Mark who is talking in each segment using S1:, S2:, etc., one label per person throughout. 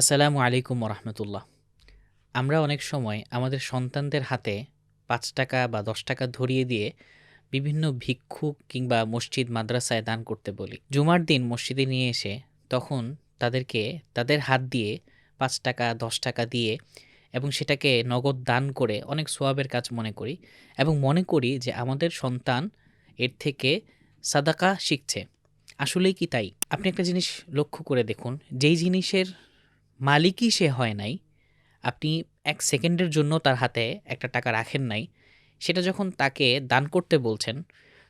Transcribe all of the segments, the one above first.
S1: আসসালামু আলাইকুম রহমতুল্লাহ আমরা অনেক সময় আমাদের সন্তানদের হাতে পাঁচ টাকা বা দশ টাকা ধরিয়ে দিয়ে বিভিন্ন ভিক্ষুক কিংবা মসজিদ, মাদ্রাসায় দান করতে বলি। জুমার দিন মসজিদে নিয়ে এসে তখন তাদেরকে তাদের হাত দিয়ে পাঁচ টাকা, দশ টাকা দিয়ে এবং সেটাকে নগদ দান করে অনেক সোয়াবের কাজ মনে করি এবং মনে করি যে আমাদের সন্তান এর থেকে সাদাকা শিখছে। আসলেই কি তাই? আপনি একটা জিনিস লক্ষ্য করে দেখুন, যেই জিনিসের মালিকই সে হয় নাই। আপনি এক সেকেন্ডের জন্য তার হাতে একটা টাকা রাখেন নাই। সেটা যখন তাকে দান করতে বলছেন,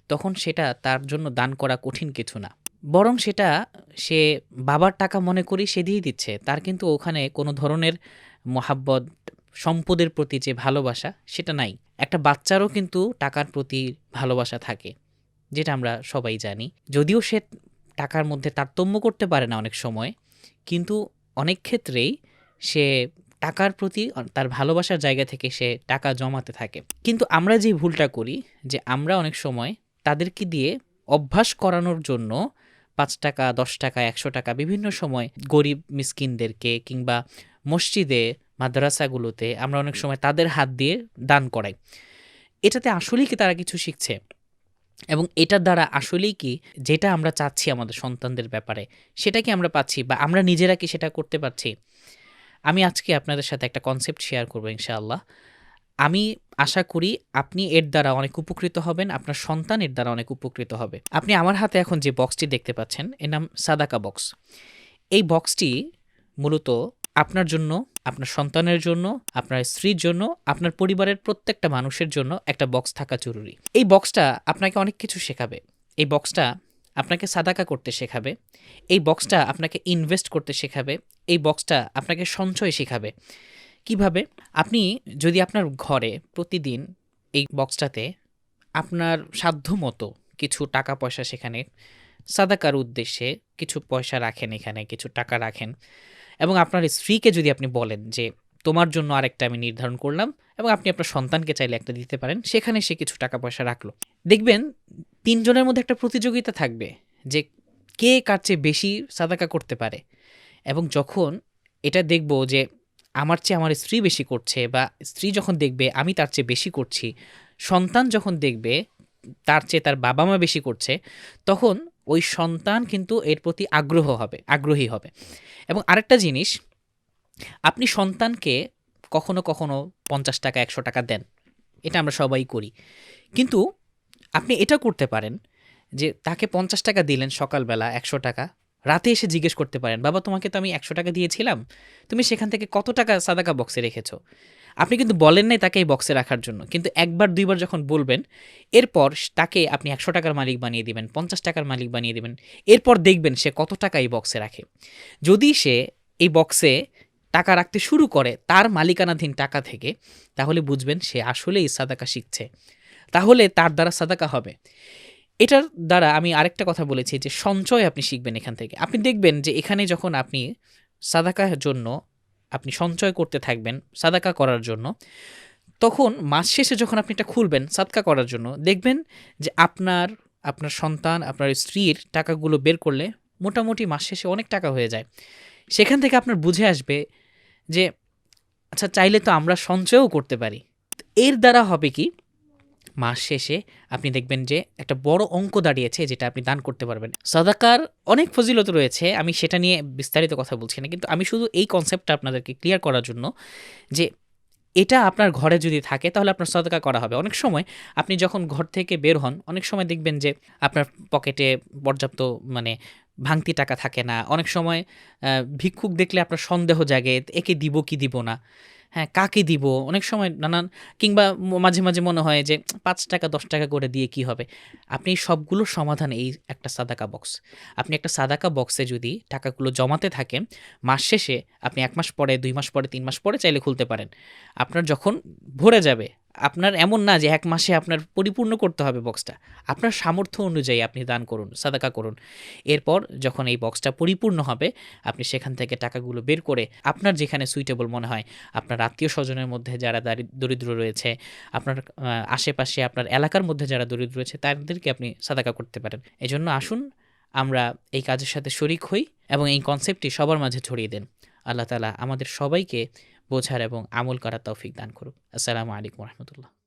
S1: তখন সেটা তার জন্য দান করা কঠিন কিছু না। বরং সেটা সে বাবার টাকা মনে করি সে দিয়ে দিচ্ছে। তার কিন্তু ওখানে কোনো ধরনের মহাব্বত, সম্পদের প্রতি যে ভালোবাসা, সেটা নাই। একটা বাচ্চারও কিন্তু টাকার প্রতি ভালোবাসা থাকে, যেটা আমরা সবাই জানি। যদিও সে টাকার মধ্যে তারতম্য করতে পারে না অনেক সময়, কিন্তু অনেক ক্ষেত্রেই সে টাকার প্রতি তার ভালোবাসার জায়গা থেকে সে টাকা জমাতে থাকে। কিন্তু আমরা যে ভুলটা করি, যে আমরা অনেক সময় তাদেরকে দিয়ে অভ্যাস করানোর জন্য পাঁচ টাকা, দশ টাকা, একশো টাকা বিভিন্ন সময় গরিব মিসকিনদেরকে কিংবা মসজিদে, মাদ্রাসাগুলোতে আমরা অনেক সময় তাদের হাত দিয়ে দান করাই। এটাতে আসলেই কি তারা কিছু শিখছে? এবং এটার দ্বারা আসলেই কি, যেটা আমরা চাচ্ছি আমাদের সন্তানদের ব্যাপারে, সেটা কি আমরা পাচ্ছি বা আমরা নিজেরা কি সেটা করতে পারছি? আমি আজকে আপনাদের সাথে একটা কনসেপ্ট শেয়ার করব ইনশাআল্লাহ। আমি আশা করি আপনি এর দ্বারা অনেক উপকৃত হবেন, আপনার সন্তান এর দ্বারা অনেক উপকৃত হবে। আপনি আমার হাতে এখন যে বক্সটি দেখতে পাচ্ছেন, এর নাম সাদাকা বক্স এই বক্সটি মূলত আপনার জন্য আপনার সন্তানের জন্য, আপনার স্ত্রীর জন্য, আপনার পরিবারের প্রত্যেকটা মানুষের জন্য একটা বক্স থাকা জরুরি। এই বক্সটা আপনাকে অনেক কিছু শেখাবে। এই বক্সটা আপনাকে সাদাকা করতে শেখাবে। এই বক্সটা আপনাকে ইনভেস্ট করতে শেখাবে। এই বক্সটা আপনাকে সঞ্চয় শেখাবে। কীভাবে? আপনি যদি আপনার ঘরে প্রতিদিন এই বক্সটাতে আপনার সাধ্য মতো কিছু টাকা পয়সা সেখানে, সাদাকার উদ্দেশ্যে কিছু পয়সা রাখেন এখানে, কিছু টাকা রাখেন এবং আপনার স্ত্রীকে যদি আপনি বলেন যে, তোমার জন্য আরেকটা আমি নির্ধারণ করলাম এবং আপনি আপনার সন্তানকে চাইলে একটা দিতে পারেন, সেখানে সে কিছু টাকা পয়সা রাখল। দেখবেন, তিনজনের মধ্যে একটা প্রতিযোগিতা থাকবে যে, কে কার চেয়ে বেশি সাদাকা করতে পারে। এবং যখন এটা দেখব যে, আমার চেয়ে আমার স্ত্রী বেশি করছে বা স্ত্রী যখন দেখবে আমি তার চেয়ে বেশি করছি, সন্তান যখন দেখবে তার চেয়ে তার বাবা মা বেশি করছে, তখন ওই সন্তান কিন্তু এর প্রতি আগ্রহ হবে, আগ্রহী হবে। এবং আরেকটা জিনিস, আপনি সন্তানকে কখনো কখনো পঞ্চাশ টাকা, একশো টাকা দেন। এটা আমরা সবাই করি। কিন্তু আপনি এটা করতে পারেন যে তাকে পঞ্চাশ টাকা দিলেন সকালবেলা একশো টাকা, রাতে এসে জিজ্ঞেস করতে পারেন, বাবা, তোমাকে তো আমি একশো টাকা দিয়েছিলাম, তুমি সেখান থেকে কত টাকা সাদাকা বক্সে রেখেছো? আপনি কিন্তু বলেন নাই তাকে এই বক্সে রাখার জন্য। কিন্তু একবার, দুইবার যখন বলবেন, এরপর তাকে আপনি একশো টাকার মালিক বানিয়ে দিবেন, পঞ্চাশ টাকার মালিক বানিয়ে দিবেন। এরপর দেখবেন সে কত টাকা এই বক্সে রাখে। যদি সে এই বক্সে টাকা রাখতে শুরু করে তার মালিকানাধীন টাকা থেকে, তাহলে বুঝবেন সে আসলেই সাদাকা শিখছে। তাহলে তার দ্বারা সাদাকা হবে। এটার দ্বারা আমি আরেকটা কথা বলেছি যে সঞ্চয় আপনি শিখবেন এখান থেকে। আপনি দেখবেন যে এখানে যখন আপনি সাদাকার জন্য আপনি সঞ্চয় করতে থাকবেন সাদাকা করার জন্য, তখন মাস শেষে যখন আপনি এটা খুলবেন সাদকা করার জন্য, দেখবেন যে আপনার আপনার সন্তান, আপনার স্ত্রীর টাকাগুলো বের করলে মোটামুটি মাস শেষে অনেক টাকা হয়ে যায়। সেখান থেকে আপনার বুঝে আসবে যে আচ্ছা চাইলে তো আমরা সঞ্চয়ও করতে পারি। এর দ্বারা হবে কি? মাস শেষে আপনি দেখবেন যে একটা বড় অঙ্ক দাঁড়িয়েছে যেটা আপনি দান করতে পারবেন। সাদাকার অনেক ফজিলত রয়েছে, আমি সেটা নিয়ে বিস্তারিত কথা বলছি না, কিন্তু আমি শুধু এই কনসেপ্টটা আপনাদেরকে ক্লিয়ার করার জন্য যে এটা আপনার ঘরে যদি থাকে তাহলে আপনার সদকা করা হবে। অনেক সময় আপনি যখন ঘর থেকে বের হন, অনেক সময় দেখবেন যে আপনার পকেটে পর্যাপ্ত মানে ভাঙতি টাকা থাকে না। অনেক সময় ভিক্ষুক দেখলে আপনার সন্দেহ জাগে, একে দিব কি দিব না। হ্যাঁ কাকে দিব? অনেক সময় নানান, কিংবা মাঝে মাঝে মনে হয় যে পাঁচ টাকা, দশ টাকা করে দিয়ে কি হবে? আপনি সবগুলো সমাধান এই একটা সাদাকা বক্স আপনি একটা সাদাকা বক্সে যদি টাকাগুলো জমাতে থাকেন, মাস শেষে আপনি এক মাস পরে, দুই মাস পরে, তিন মাস পরে চাইলে খুলতে পারেন। আপনার যখন ভরে যাবে আপনার এমন না যে এক মাসে আপনার পরিপূর্ণ করতে হবে বক্সটা। আপনার সামর্থ্য অনুযায়ী আপনি দান করুন, সাদাকা করুন। এরপর যখন এই বক্সটা পরিপূর্ণ হবে, আপনি সেখান থেকে টাকাগুলো বের করে আপনার যেখানে সুইটেবল মনে হয়, আপনার আত্মীয় স্বজনের মধ্যে যারা দরিদ্র রয়েছে, আপনার আশেপাশে আপনার এলাকার মধ্যে যারা দরিদ্র রয়েছে, তাদেরকে আপনি সাদাকা করতে পারেন। এজন্য আসুন, আমরা এই কাজের সাথে শরিক হই এবং এই কনসেপ্টটি সবার মাঝে ছড়িয়ে দেন। আল্লাহ তালা আমাদের সবাইকে বোঝার এবং আমল করার তৌফিক দান করুক। আসসালামু আলাইকুম রহমতুল্লাহ।